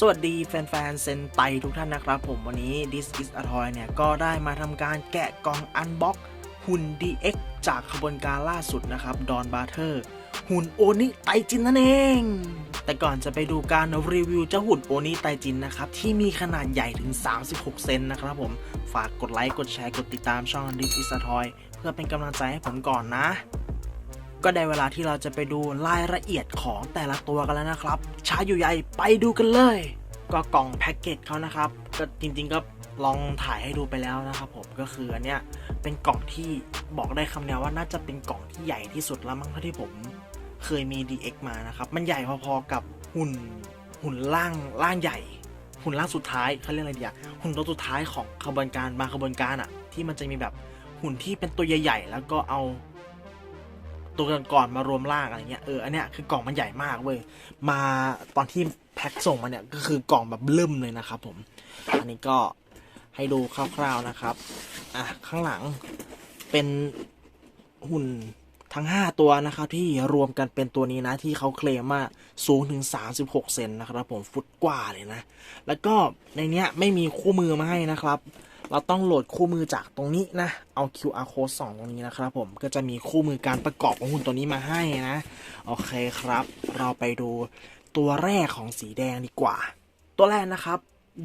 สวัสดีแฟนๆเซนไตทุกท่านนะครับผมวันนี้ This is a toy เนี่ย ก็ได้มาทำการแกะกล่องอันบ็อกหุ่น DX จากขบวนการล่าสุดนะครับดอนบาร์เทอร์หุ่นโอนิไตจินนั่นเอง แต่ก่อนจะไปดูการรีวิวเจ้าหุ่นโอนิไตจินนะครับ ที่มีขนาดใหญ่ถึง 36 เซนนะครับผม ฝากกดไลค์ กดแชร์ กดติดตามช่อง This is a toy เพื่อเป็นกำลังใจให้ผมก่อนนะ ก็ได้เวลาที่เราจะไปดูรายละเอียดของแต่ละตัวกันแล้วนะครับ ช้าอยู่ใหญ่ไปดูกันเลย ก็กล่องแพ็กเกจเขานะครับ ก็จริงๆก็ลองถ่ายให้ดูไปแล้วนะครับผมก็คืออันเนี้ยเป็นกล่องที่บอกได้คำเดียวว่าน่าจะเป็นกล่องที่ใหญ่ที่สุดแล้วมั้งเท่าที่ผมเคยมี DX มานะครับ มันใหญ่พอๆกับหุ่นหุ่นล่างล่างใหญ่ หุ่นล่างสุดท้ายเขาเรียกอะไรดีอะหุ่นตัวสุดท้ายของขบวนการบาขบวนการอะที่มันจะมีแบบหุ่นที่เป็นตัวใหญ่ ๆ แล้วก็เอา ตัวก่อนๆมารวมร่างอะไรเงี้ยเอออันเนี้ยคือกล่องมันใหญ่มากเว้ยมาตอนที่แพ็คส่งมาเนี่ยก็คือกล่องแบบเริ่มเลยนะครับผม อันนี้ก็ให้ดูคร่าวๆนะครับอะข้างหลังเป็นหุ่นทั้ง 5 ตัวนะครับที่รวมกันเป็นตัวนี้นะที่เขาเคลมว่าสูงถึง 36 เซนนะครับผมฟุตกว่าเลยนะ แล้วก็ในเนี้ยไม่มีคู่มือมาให้นะครับ เราต้องโหลดคู่มือจากตรงนี้นะ เอา QR code สองตรงนี้นะครับผม ก็จะมีคู่มือการประกอบของหุ่นตัวนี้มาให้นะ โอเคครับ เราไปดูตัวแรกของสีแดงดีกว่า ตัวแรกนะครับ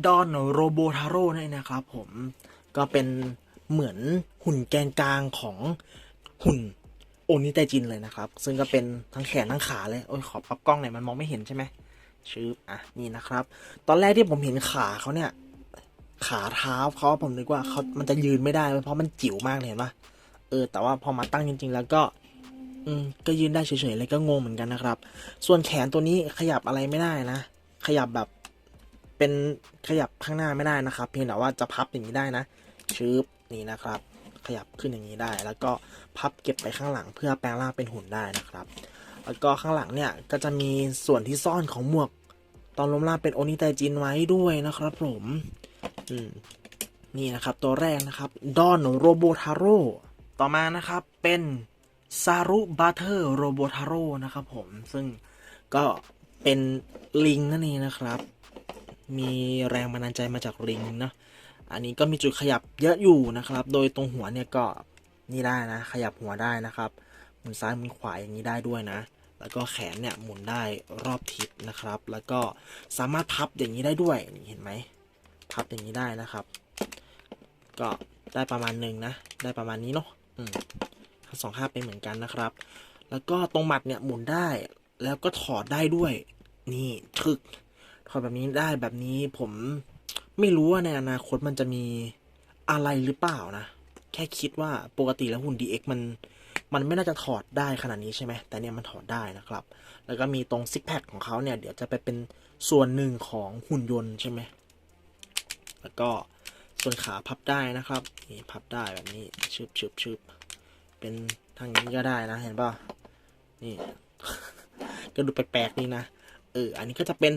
ดอนโรโบทาโร่นี่นนะครับผม ก็เป็นเหมือนหุ่นแกนกลางของหุ่นโอนิไตจินเลยนะครับ ซึ่งก็เป็นทั้งแขนทั้งขาเลย โอ้ย ขอปรับกล้องหน่อยมันมองไม่เห็นใช่ไหมชื่ออะ นี่นะครับ ตอนแรกที่ผมเห็นขาเขาเนี่ย ขาเท้าเขาผมนึกว่าเขามันจะยืนไม่ได้เพราะมันจิ๋วมากเลยเห็นปะเออ แต่ว่าพอมาตั้งจริง ๆ แล้วก็ อืมก็ยืนได้เฉยๆเลยก็งงเหมือนกันนะครับ ส่วนแขนตัวนี้ขยับอะไรไม่ได้นะ ขยับแบบ เป็นขยับข้างหน้าไม่ได้นะครับ เพียงแต่ว่าจะพับอย่างนี้ได้นะชืบนี่นะครับ ขยับขึ้นอย่างนี้ได้ แล้วก็พับเก็บไปข้างหลัง เพื่อแปลงร่างเป็นหุ่นได้นะครับ แล้วก็ข้างหลังเนี่ยก็จะมีส่วนที่ซ่อนของหมวก ตอนล้มล่างเป็นโอนิไตจินไว้ด้วยนะครับผมอืม นี่นะครับตัวแรกนะครับดอนโรโบทาโร่ต่อมานะครับเป็นซารุบาเทอร์โรโบทาโร่นะครับผมซึ่งก็เป็นลิงนั่นเองนะครับ มีแรงบันดาลใจมาจากลิงเนาะอันนี้ก็มีจุดขยับเยอะอยู่นะครับ โดยตรงหัวเนี่ยก็นี่ได้นะ ขยับหัวได้นะครับ หมุนซ้ายหมุนขวาอย่างนี้ได้ด้วยนะ แล้วก็แขนเนี่ยหมุนได้รอบทิศนะครับ แล้วก็สามารถพับอย่างนี้ได้ด้วยเห็นไหม พับอย่างนี้ได้นะครับ ก็ได้ประมาณหนึ่งนะ ได้ประมาณนี้เนาะอืมทั้งสองข้างเป็นเหมือนกันนะครับ แล้วก็ตรงหมัดเนี่ยหมุนได้ แล้วก็ถอดได้ด้วย นี่ถึก ถอดแบบนี้ได้แบบนี้ผมไม่รู้ว่าในอนาคตมันจะมีอะไรหรือเปล่านะ แค่คิดว่าปกติแล้วหุ่น DX มันมันไม่น่าจะถอดได้ขนาดนี้ใช่ไหม แต่เนี่ยมันถอดได้นะครับ แล้วก็มีตรงซิกแพคของเขาเนี่ย เดี๋ยวจะไปเป็นส่วนหนึ่งของหุ่นยนต์ใช่ไหม แล้วก็ส่วนขาพับได้นะครับนี่พับได้แบบนี้ชึบชึบชึบเป็นทางนี้ก็ได้นะเห็นป่ะนี่ ก็ดูแปลกๆนี่นะเอออันนี้ก็จะเป็น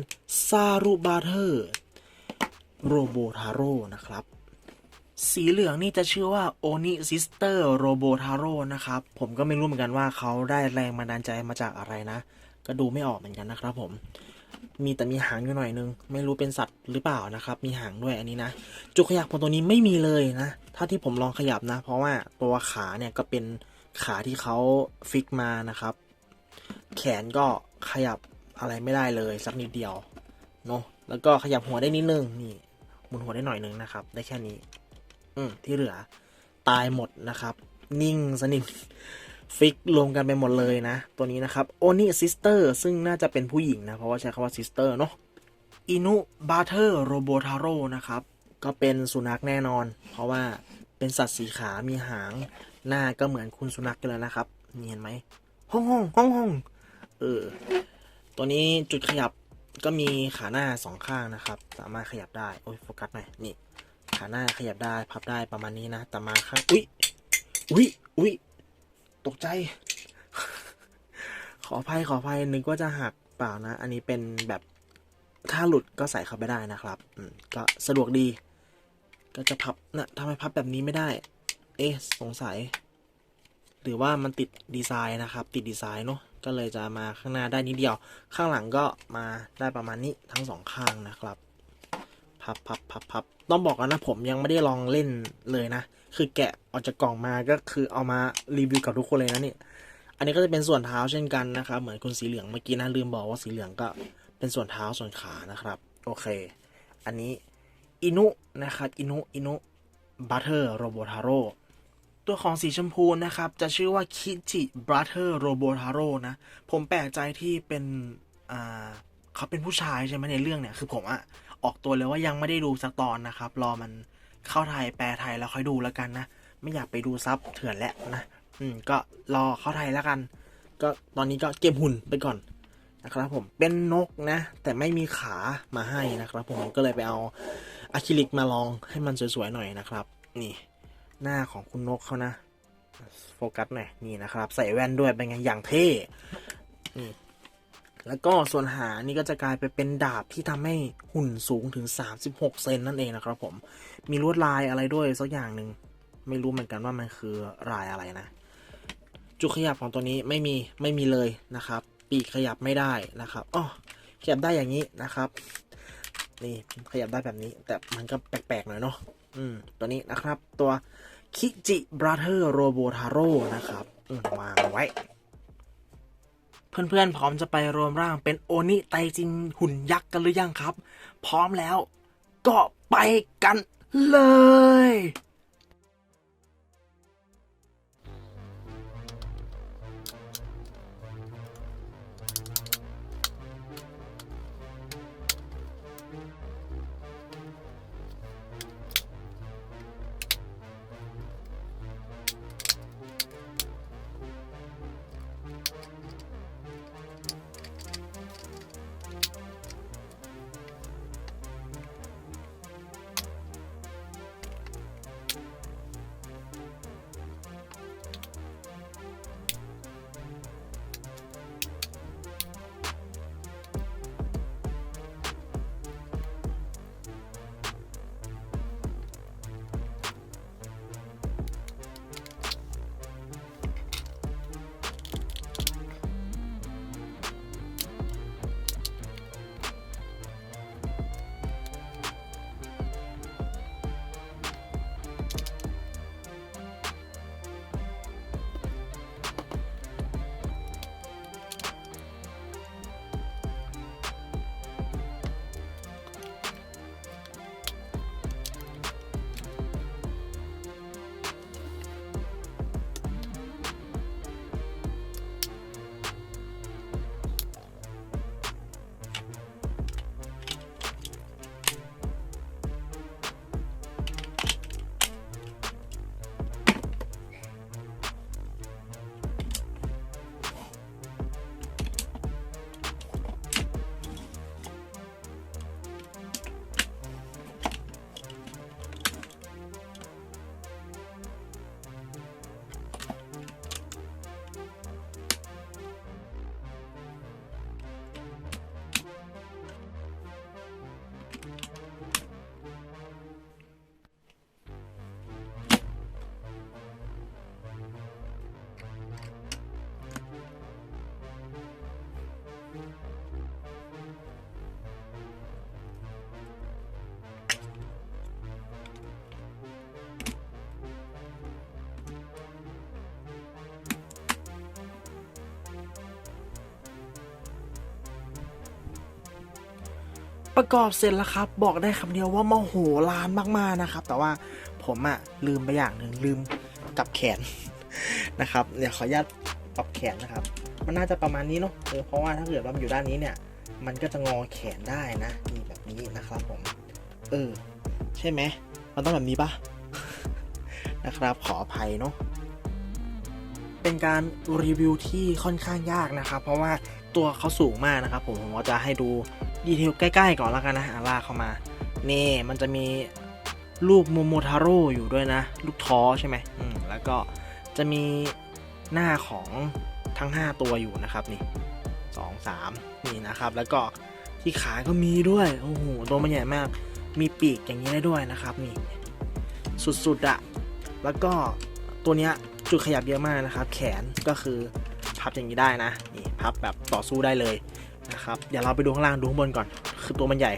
ซารุบาเทอร์โรโบทาโร่นะครับ สีเหลืองนี่จะชื่อว่าโอนิซิสเตอร์โรโบทาโร่นะครับ ผมก็ไม่รู้เหมือนกันว่าเขาได้แรงบันดาลใจมาจากอะไรนะ ก็ดูไม่ออกเหมือนกันนะครับผม มีแต่มีหางอยู่หน่อยนึง ไม่รู้เป็นสัตว์หรือเปล่านะครับ มีหางด้วยอันนี้นะ จุกขยับของตัวนี้ไม่มีเลยนะ ถ้าที่ผมลองขยับนะ เพราะว่าตัวขาเนี่ยก็เป็นขาที่เขาฟิกมานะครับ แขนก็ขยับอะไรไม่ได้เลย สักนิดเดียวเนาะแล้วก็ขยับหัวได้นิดนึงนี่หมุนหัวได้หน่อยนึงนะครับ ได้แค่นี้ อืมที่เหลือ ตายหมดนะครับ นิ่งสนิท ฟิกรวมกันไปหมดเลยนะ ตัวนี้นะครับโอนิซิสเตอร์ซึ่งน่าจะเป็นผู้หญิงนะ เพราะว่าใช้คำว่าซิสเตอร์เนาะอินุบาเทอร์โรโบทาโร่นะครับ ก็เป็นสุนัขแน่นอน เพราะว่าเป็นสัตว์สีขา มีหาง หน้าก็เหมือนคุณสุนัขกันเลยนะครับ นี่เห็นไหมห้องห้องห้องห้องเออ ตัวนี้จุดขยับก็มีขาหน้าสองข้างนะครับ สามารถขยับได้ โอ้ยโฟกัสหน่อย นี่ ขาหน้าขยับได้ พับได้ประมาณนี้นะ แต่มาข้าง อุ้ยอุ้ยอุ้ย ตกใจ ขออภัยขออภัยนึกว่าจะหักเปล่านะ อันนี้เป็นแบบถ้าหลุดก็ใส่เข้าไปได้นะครับ อืมก็สะดวกดี ก็จะพับนะทำไมพับแบบนี้ไม่ได้ เอ๊ะสงสัย หรือว่ามันติดดีไซน์นะครับ ติดดีไซน์เนาะก็เลยจะมาข้างหน้าได้นิดเดียว ข้างหลังก็มาได้ประมาณนี้ทั้งสองข้างนะครับ พับพับพับพับต้องบอกกันนะผมยังไม่ได้ลองเล่นเลยนะ คือแกะออกจากกล่องมาก็คือเอามารีวิวกับทุกคนเลยนะนี่อันนี้ก็จะเป็นส่วนเท้าเช่นกันนะครับ เหมือนคุณสีเหลืองเมื่อกี้นะลืมบอกว่าสีเหลืองก็เป็นส่วนเท้าส่วนขานะครับ โอเค อันนี้อินุนะครับอินุอินุบัตเตอร์โรโบทาโร่ตัวของสีชมพูนะครับ จะชื่อว่าคิจิบัตเตอร์โรโบทาโร่นะ ผมแปลกใจที่เป็นอ่าเขาเป็นผู้ชายใช่ไหมในเรื่องเนี่ย คือผมอะ ออกตัวเลยว่ายังไม่ได้ดูสักตอนนะครับ รอมันเข้าไทยแปลไทยแล้วค่อยดูแล้วกันนะ ไม่อยากไปดูซับเถื่อนแล้วนะ อืม ก็รอเข้าไทยแล้วกัน ก็ตอนนี้ก็เก็บหุ่นไปก่อนนะครับผมเป็นนกนะ แต่ไม่มีขามาให้นะครับผมก็เลยไปเอาอะคริลิกมาลองให้มันสวยๆหน่อยนะครับ นี่ หน้าของคุณนกเขานะ โฟกัสหน่อยนี่นะครับ ใส่แว่นด้วยเป็นไงอย่างเท่นี่ แล้วก็ส่วนหางนี่ก็จะกลายไปเป็นดาบที่ทำให้หุ่นสูงถึง 36 เซนนั่นเองนะครับผม มีลวดลายอะไรด้วยสักอย่างหนึ่ง ไม่รู้เหมือนกันว่ามันคือลายอะไรนะ จุดขยับของตัวนี้ไม่มีไม่มีเลยนะครับ ปีกขยับไม่ได้นะครับอ๋อขยับได้อย่างนี้นะครับ นี่ขยับได้แบบนี้ แต่มันก็แปลกๆหน่อยเนาะอืมตัวนี้นะครับตัวคิจิบราเธอร์โรโบทาโร่นะครับวางไว้ เพื่อนๆ พร้อมจะไปรวมร่างเป็นโอนิไตจินหุ่นยักษ์กันหรือยังครับ พร้อมแล้วก็ไปกันเลย ประกอบเสร็จแล้วครับ บอกได้คำเดียวว่าโมโหลานมากๆนะครับ แต่ว่าผมอะลืมไปอย่างหนึ่งลืมกับแขนนะครับเดี๋ยวขออนุญาตปรับแขนนะครับ มันน่าจะประมาณนี้เนาะเออเพราะว่าถ้าเกิดว่ามันอยู่ด้านนี้เนี่ย มันก็จะงอแขนได้นะนี่แบบนี้นะครับผม เออ ใช่ไหมมันต้องแบบนี้ปะนะครับขออภัยเนาะเป็นการรีวิวที่ค่อนข้างยากนะครับ เพราะว่าตัวเขาสูงมากนะครับ ผมผมก็จะให้ดู ดีเทลใกล้ๆก่อนแล้วกันนะอะลากเข้ามา นี่มันจะมีรูปโมโมทาโร่อยู่ด้วยนะ ลูกท้อใช่ไหมอืมแล้วก็จะมีหน้าของทั้ง 5 ตัวอยู่นะครับนี่สองสามนี่นะครับ แล้วก็ที่ขาก็มีด้วยโอ้โหตัวมันใหญ่มากมีปีกอย่างนี้ได้ด้วยนะครับนี่สุดๆอะแล้วก็ตัวเนี้ยจุดขยับเยอะมากนะครับ แขนก็คือพับอย่างนี้ได้นะนี่พับแบบต่อสู้ได้เลย นะครับเดี๋ยวเราไปดูข้างล่างดูข้างบนก่อน คือตัวมันใหญ่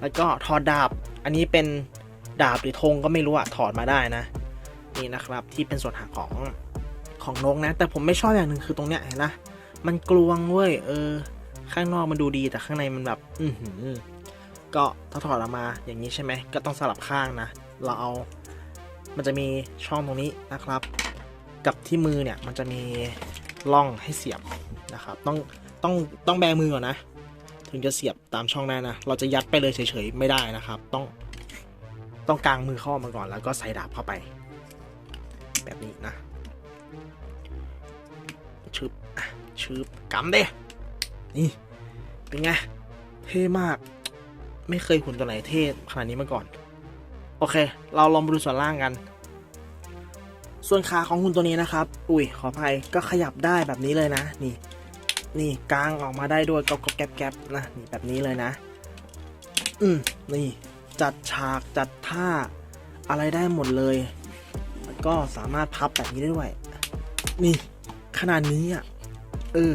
แล้วก็ถอดดาบ อันนี้เป็นดาบหรือธงก็ไม่รู้อะถอดมาได้นะ นี่นะครับที่เป็นส่วนหักของของนกนะ แต่ผมไม่ชอบอย่างหนึ่งคือตรงเนี้ยเห็นนะมันกลวงเว้ยเออ ข้างนอกมันดูดีแต่ข้างในมันแบบ อือหือก็ถ้าถอดออกมาอย่างนี้ใช่ไหมก็ต้องสลับข้างนะ เราเอา มันจะมีช่องตรงนี้นะครับ กับที่มือเนี่ยมันจะมีร่องให้เสียบนะครับ ต้อง ต้องต้องแบมือก่อนนะ ถึงจะเสียบตามช่องได้นะ เราจะยัดไปเลยเฉยๆไม่ได้นะครับ ต้องต้องกางมือเข้ามาก่อนแล้วก็ใส่ดาบเข้าไป แบบนี้นะชึบชึบกำเด้นี่เป็นไง เท่มาก ไม่เคยหุ่นตัวไหนเท่ขนาดนี้มาก่อน โอเค เราลองมาดูส่วนล่างกัน ส่วนขาของหุ่นตัวนี้นะครับ อุ้ยขออภัยก็ขยับได้แบบนี้เลยนะ นี่ นี่กางออกมาได้ด้วยกอบแก๊บๆนะนี่แบบนี้เลยนะ อืมนี่จัดฉากจัดท่าอะไรได้หมดเลย แล้วก็สามารถพับแบบนี้ได้ด้วย นี่ขนาดนี้อะเออ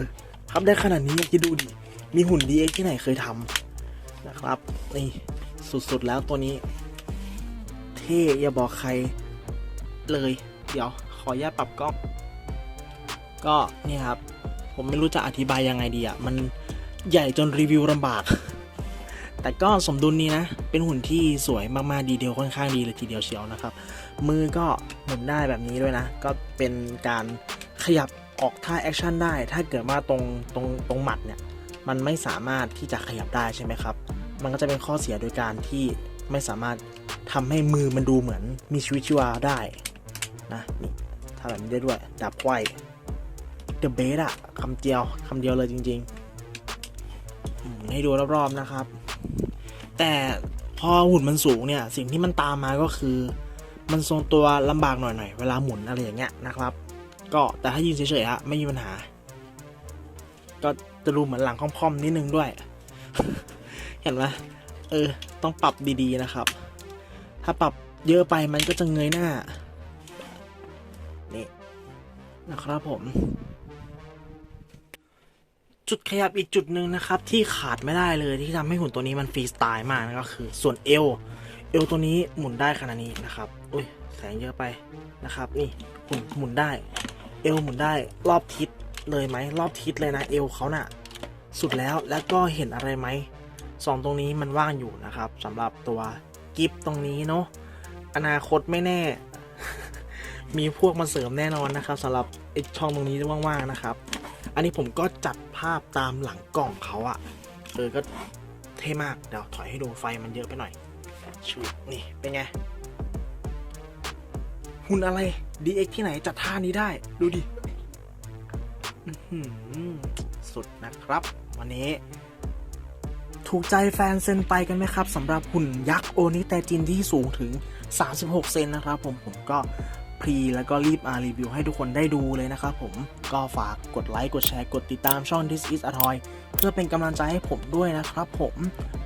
พับได้ขนาดนี้คิดดูดิมีหุ่น DX ที่ไหนเคยทำนะครับนี่สุดๆแล้วตัวนี้ เท่อย่าบอกใครเลย เดี๋ยวขออนุญาตปรับกล้องก็นี่ครับ ผมไม่รู้จะอธิบายยังไงดีอะมันใหญ่จนรีวิวลำบาก แต่ก็สมดุลนี้นะ เป็นหุ่นที่สวยมากๆดีเทลค่อนข้างดีเลยทีเดียวเชียวนะครับ มือก็หมุนได้แบบนี้ด้วยนะ ก็เป็นการขยับออกท่าแอคชั่นได้ ถ้าเกิดว่าตรงตรงตรงหมัดเนี่ย มันไม่สามารถที่จะขยับได้ใช่ไหมครับ มันก็จะเป็นข้อเสียโดยการที่ไม่สามารถทำให้มือมันดูเหมือนมีชีวิตชีวาได้นะนี่ทำแบบนี้ได้ด้วยดับไขว้ เดอะเบสอะคำเดียวคำเดียวเลยจริง ๆ ให้ดูรอบๆนะครับ แต่พอหุ่นมันสูงเนี่ย สิ่งที่มันตามมาก็คือ มันทรงตัวลำบากหน่อยๆ เวลาหมุนอะไรอย่างเงี้ยนะครับ ก็แต่ถ้ายืนเฉยๆฮะไม่มีปัญหา ก็จะดูเหมือนหลังค่อมๆ นิดนึงด้วย เห็นไหมเออ ต้องปรับดีๆนะครับ ถ้าปรับเยอะไปมันก็จะเงยหน้า นี่ นะครับผม จุดขยับอีกจุดหนึ่งนะครับ ที่ขาดไม่ได้เลยที่ทำให้หุ่นตัวนี้มันฟรีสไตล์มากนะก็คือ ส่วนเอวเอวตัวนี้หมุนได้ขนาดนี้นะครับอุ้ยแสงเยอะไปนะครับ นี่หมุนหมุนได้ เอวหมุนได้รอบทิศเลยไหมรอบทิศเลยนะเอวเขาน่ะสุดแล้วแล้วก็เห็นอะไรไหมสองตรงนี้มันว่างอยู่นะครับสำหรับตัวกิฟตรงนี้เนาะอนาคตไม่แน่ มีพวกมาเสริมแน่นอนนะครับสำหรับไอช่องตรงนี้ว่างๆนะครับ อันนี้ผมก็จัดภาพตามหลังกล่องเขาอะเออก็เท่มาก เดี๋ยวถอยให้ดูไฟมันเยอะไปหน่อยชูนี่เป็นไง หุ่นอะไร DX ที่ไหนจัดท่านี้ได้ ดูดิสุดนะครับ วันนี้ ถูกใจแฟนเซนไปกันไหมครับสำหรับหุ่นยักษ์โอนิแตจินที่สูงถึง 36 เซนนะครับผมผมก็ีแล้วก็รีบมารีวิวให้ทุกคนได้ดูเลยนะครับผมก็ฝากกดไลค์กดแชร์กดติดตามช่อง This is a Toy เพื่อเป็นกำลังใจให้ผมด้วยนะครับผม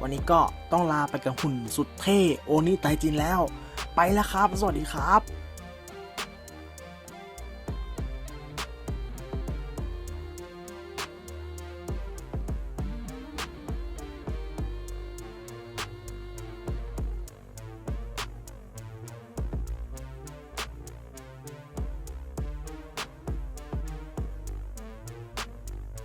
วันนี้ก็ต้องลาไปกับหุ่นสุดเท่โอนิไตจินแล้ว ไปแล้วครับ สวัสดีครับ